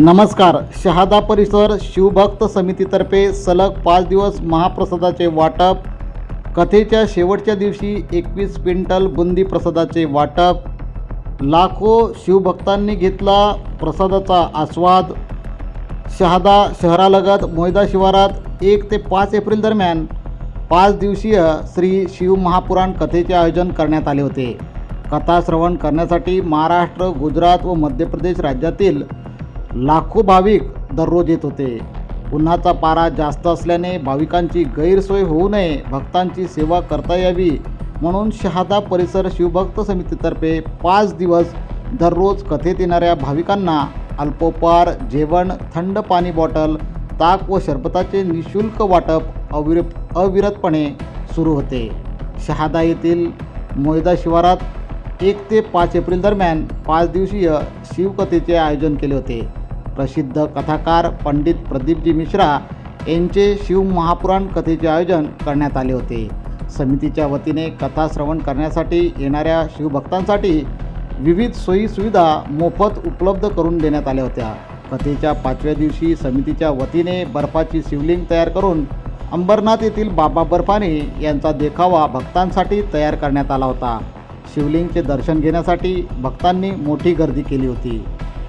नमस्कार. शहादा परिसर शिवभक्त समितीतर्फे सलग पाच दिवस महाप्रसादाचे वाटप. कथेच्या शेवटच्या दिवशी एकवीस क्विंटल बुंदी प्रसादाचे वाटप. लाखो शिवभक्तांनी घेतला प्रसादाचा आस्वाद. शहादा शहरालगत मोयदा शिवारात एक ते पाच एप्रिल दरम्यान पाच दिवसीय श्री शिव महापुराण कथेचे आयोजन करण्यात आले होते. कथा श्रवण करण्यासाठी महाराष्ट्र गुजरात व मध्य प्रदेश राज्यातील लाखो भाविक दररोज येत होते. उन्हाचा पारा जास्त असल्याने भाविकांची गैरसोय होऊ नये भक्तांची सेवा करता यावी म्हणून शहादा परिसर शिवभक्त समितीतर्फे पाच दिवस दररोज कथेत येणाऱ्या भाविकांना अल्पोपहार जेवण थंड पाणी बॉटल ताक व शरबताचे निशुल्क वाटप अविर अविरतपणे सुरू होते. शहादा येथील मोयदा शिवारात एक ते पाच एप्रिल दरम्यान पाच दिवसीय शिवकथेचे आयोजन केले होते. प्रसिद्ध कथाकार पंडित प्रदीपजी मिश्रा यांचे शिवमहापुराण कथेचे आयोजन करण्यात आले होते. समितीच्या वतीने कथा श्रवण करण्यासाठी येणाऱ्या शिवभक्तांसाठी विविध सोयीसुविधा मोफत उपलब्ध करून देण्यात आल्या होत्या. कथेच्या पाचव्या दिवशी समितीच्या वतीने बर्फाची शिवलिंग तयार करून अंबरनाथ येथील बाबा बर्फाने यांचा देखावा भक्तांसाठी तयार करण्यात आला होता. शिवलिंगचे दर्शन घेण्यासाठी भक्तांनी मोठी गर्दी केली होती.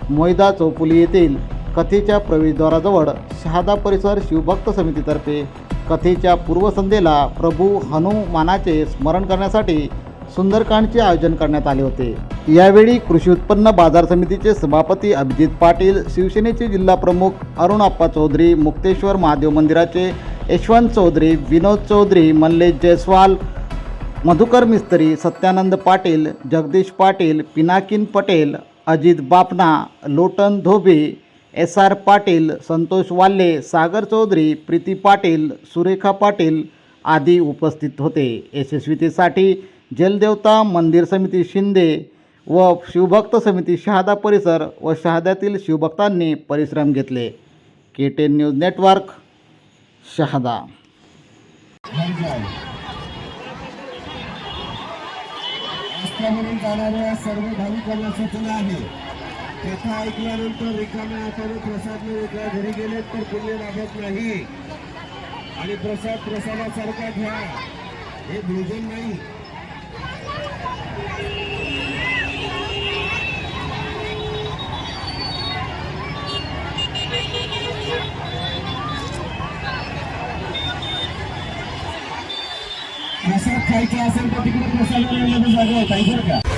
मोयदा चौफुली येथील कथेच्या प्रवेशद्वाराजवळ शहादा परिसर शिवभक्त समितीतर्फे कथेच्या पूर्वसंध्येला प्रभू हनुमानाचे स्मरण करण्यासाठी सुंदरकांडचे आयोजन करण्यात आले होते. यावेळी कृषी उत्पन्न बाजार समितीचे सभापती अभिजित पाटील शिवसेनेचे जिल्हा प्रमुख अरुणाप्पा चौधरी मुक्तेश्वर महादेव मंदिराचे यशवंत चौधरी विनोद चौधरी मल्लेश जयस्वाल मधुकर मिस्त्री सत्यानंद पाटील जगदीश पाटील पिनाकिन पटेल अजित बापना लोटन धोबे एस आर पाटील संतोष वाल्ले सागर चौधरी प्रीती पाटील सुरेखा पाटील आदी उपस्थित होते. यशस्वीतेसाठी जलदेवता मंदिर समिती शिंदे व शिवभक्त समिती शहादा परिसर व शहाद्यातील शिवभक्तांनी परिश्रम घेतले. K ten news network Shahada. रस्त्यावरून म्हणून जाणाऱ्या सर्व भाविकांना सूचना आहे. कथा ऐकल्यानंतर रिकाम्या हाताने प्रसाद न घरी गेले तर पुण्य लाभत नाही. आणि प्रसाद प्रसादासारखा घ्या. हे भोजन नाही प्रसाद खायचं असेल तर तिकडे प्रसाद जागा आहे ताई बरं का?